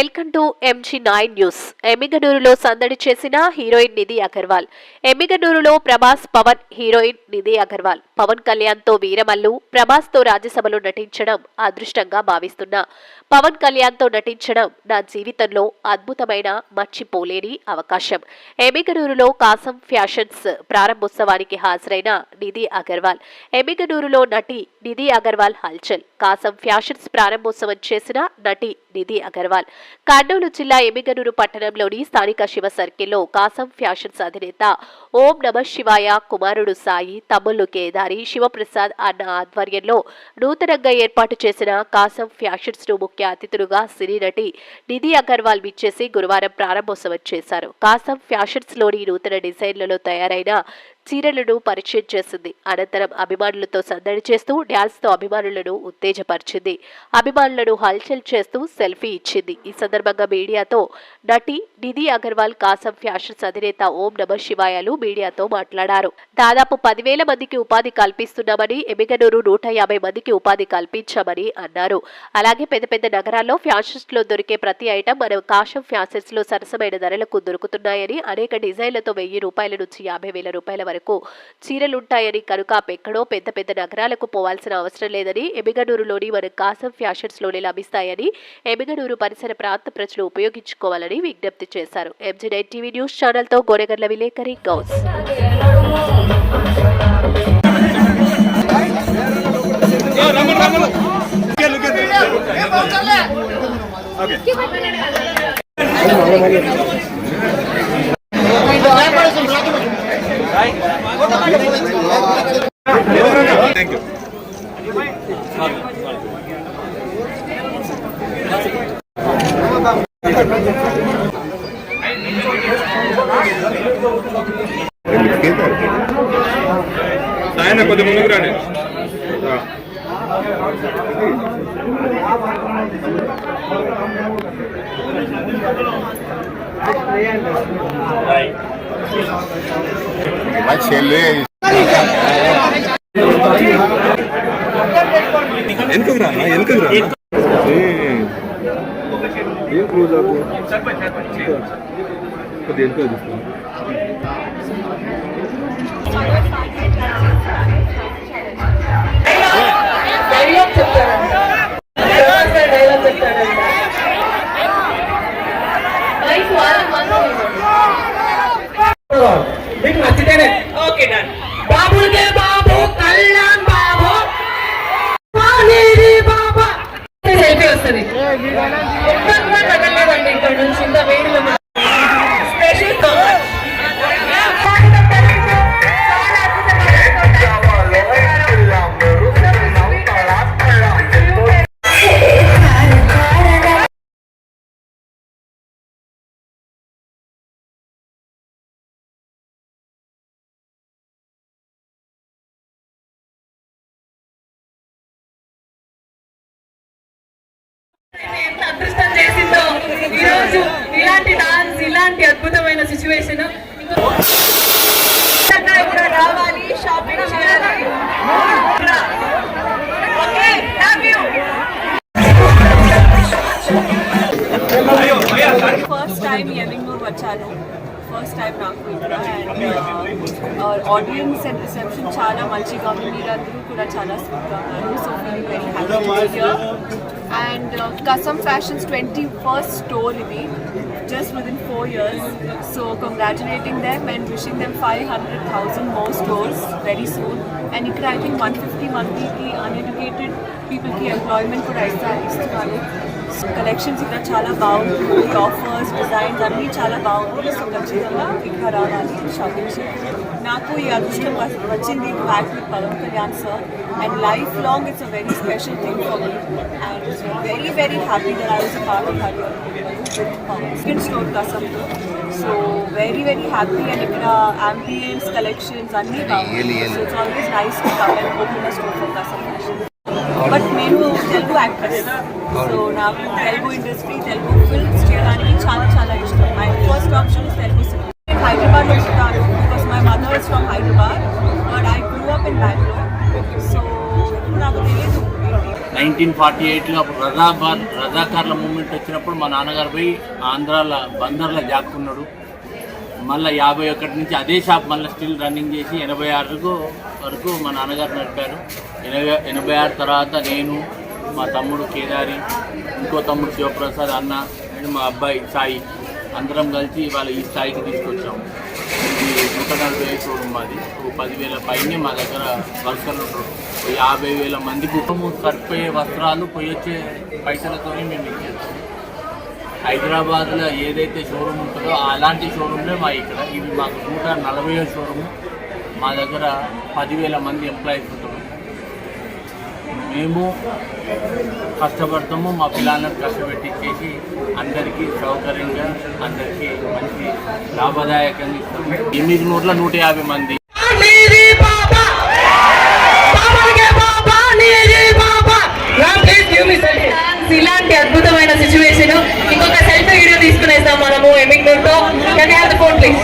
Welcome to MG nine news ఎమ్మిగనూరులో సందడి చేసిన heroine Nidhi Agarwal. ఎమ్మిగనూరులో ప్రభాస్ పవన్ హీరోయిన్ నిధి అగర్వాల్. పవన్ కళ్యాణ్తో వీరమల్లు ప్రభాస్తో రాజ్యసభలో నటించడం అదృష్టంగా భావిస్తున్నా. పవన్ కళ్యాణ్తో నటించడం నా జీవితంలో అద్భుతమైన మర్చిపోలేని అవకాశం. ఎమిగనూరులో కాసం ఫ్యాషన్స్ ప్రారంభోత్సవానికి హాజరైన నిధి అగర్వాల్. ఎమిగనూరులో నటి నిధి అగర్వాల్ హల్చల్. కాసం ఫ్యాషన్స్ ప్రారంభోత్సవం చేసిన నటి నిధి అగర్వాల్. కర్నూలు జిల్లా ఎమిగనూరు పట్టణంలోని స్థానిక శివ సర్కిల్లో కాసం ఫ్యాషన్స్ అధినేత ఓం నమ శివాయ కుమారుడు సాయి తమ్ముళ్ళు కేదారి శివప్రసాద్ అన్న ఆధ్వర్యంలో నూతనంగా ఏర్పాటు చేసిన కాసం ఫ్యాషన్స్ను ముఖ్య అతిథులుగా సినీ నటి నిధి అగర్వాల్ విచ్చేసి గురువారం ప్రారంభోత్సవం చేశారు. కాసం ఫ్యాషన్స్లోని నూతన డిజైన్లలో తయారైన చీరలను పరిచయం చేసింది. అనంతరం అభిమానులతో సందడి చేస్తూ డ్యాన్స్తో అభిమానులను ఉత్తేజపరిచింది. అభిమానులను హల్చల్ చేస్తూ సెల్ఫీ ఇచ్చింది. ఈ సందర్భంగా మీడియాతో నటి నిధి అగర్వాల్ కాసం ఫ్యాషన్స్ అధినేత ఓం నమ శివాయలు మీడియాతో మాట్లాడారు. దాదాపు పదివేల మందికి ఉపాధి కల్పిస్తున్నామని ఎమిగనూరు నూట యాభై మందికి ఉపాధి కల్పించామని అన్నారు. అలాగే పెద్ద పెద్ద నగరాల్లో ఫ్యాషన్స్లో దొరికే ప్రతి ఐటమ్ మన కాశం ఫ్యాషన్స్లో సరసమైన ధరలకు దొరుకుతున్నాయని అనేక డిజైన్లతో వెయ్యి రూపాయల నుంచి యాభై వేల రూపాయల వరకు చీరలుంటాయని కనుక ఎక్కడో పెద్ద పెద్ద నగరాలకు పోవాల్సిన అవసరం లేదని ఎమిగనూరులోని మన కాసం ఫ్యాషన్స్లోనే లభిస్తాయని ఎమిగనూరు పరిసర ప్రాంత ప్రజలు ఉపయోగించుకోవాలని విజ్ఞప్తి చేశారు. ఎంజీ టీవీ న్యూస్ ఛానల్తో గోనెగర్ల విలేకరి గౌస్. థ్యాంక్ ఆయన కొద్ది ముందుకు రండి రా. మా చెల్లి వెనుకకు రా అన్న, వెనుకకు రా ఏం క్లోజ్ అవ్వు కొద్ది వెనుక చూస్తాను డైలాగ్ చెప్తారంట తర్వాత డైలాగ్ చెప్తారంట ఓకే డన్ అదృష్టం ఈరోజు ఇలాంటి డాన్స్ ఇలాంటి అద్భుతమైన సిచ్యువేషన్ కూడా రావాలి షాపింగ్ చేయాలి. ఫస్ట్ టైం ఎమింగూర్ వచ్చాను ఫస్ట్ టైం నాకు అండ్ ఆడియన్స్ అండ్ రిసెప్షన్ చాలా మంచిగా ఉంది. మీరందరూ కూడా చాలా స్వీట్గా ఉన్నారు. So very happy and uh, Fashion's 21st store reveal just within four years. So congratulating them and wishing them 500,000 more stores very soon. And इतना आई थिंक 150 मंथली की अनएजुकेटेड पीपल की एम्प्लॉयमेंट को राइज కలెక్షన్స్ ఇక్కడ చాలా బాగుంటుంది. Offers designs అన్నీ చాలా బాగుంది సో ఖచ్చితంగా ఇక్కడ రావాలి షాపింగ్ చేయాలి నాకు ఈ అదృష్టం వచ్చింది back with Pavan Kalyan sir and life long it's a very special thing for me and very very happy that I was a part of harrier skin store Kasam. So very very happy and ఇక్కడ ambience collections అన్నీ బాగుంది so it's always nice to come and open the store for Kasam but నేను Telugu actress so నాకు Telugu industry Telugu films చేయడానికి చాలా చాలా ఇష్టం. My first option is Telugu cinema నేను హైదరాబాద్లో ఉంటాను because my mother is from Hyderabad but I grew up in Bengaluru so ఇప్పుడు నాకు తెలియదు. నైన్టీన్ ఫార్టీ ఎయిట్లో అప్పుడు రజాబాద్ రజాకార్ల మూమెంట్ వచ్చినప్పుడు మా నాన్నగారు పోయి ఆంధ్రాల బందర్లో జాక్కున్నాడు మళ్ళీ యాభై ఒకటి నుంచి అదే షాప్ మళ్ళీ స్టిల్ రన్నింగ్ చేసి ఎనభై ఆరుకు వరకు మా నాన్నగారు నడిపారు. ఎనభై ఎనభై ఆరు తర్వాత నేను మా తమ్ముడు కేదారి ఇంకో తమ్ముడు శివప్రసాద్ అన్న అండ్ మా అబ్బాయి సాయి. అందరం కలిసి వాళ్ళు ఈ స్థాయికి తీసుకొచ్చాము ఇది నూట నలభై వేల షోరూమ్ మాది. ఒక పదివేల పైనే మా దగ్గర వర్కర్లు ఉంటారు యాభై వేల మందికి కుటుంబం సరిపోయే వస్త్రాలు పోయి వచ్చే పైసలతోనే మేము ఇచ్చేస్తాం హైదరాబాద్లో ఏదైతే షోరూమ్ ఉంటుందో అలాంటి షోరూమ్లే మా ఇక్కడ. ఇవి మాకు నూట నలభై షోరూమ్ మా దగ్గర పదివేల మంది ఎంప్లాయీస్ ఉంటారు. మేము కష్టపడతాము మా పిల్లలను కష్టపెట్టించేసి అందరికీ సౌకర్యంగా అందరికీ మంచి లాభదాయకంగా ఇస్తాము. ఎనిమిది నూట్ల నూట యాభై మంది. ఇలాంటి అద్భుతమైన situation Can I have the phone, please?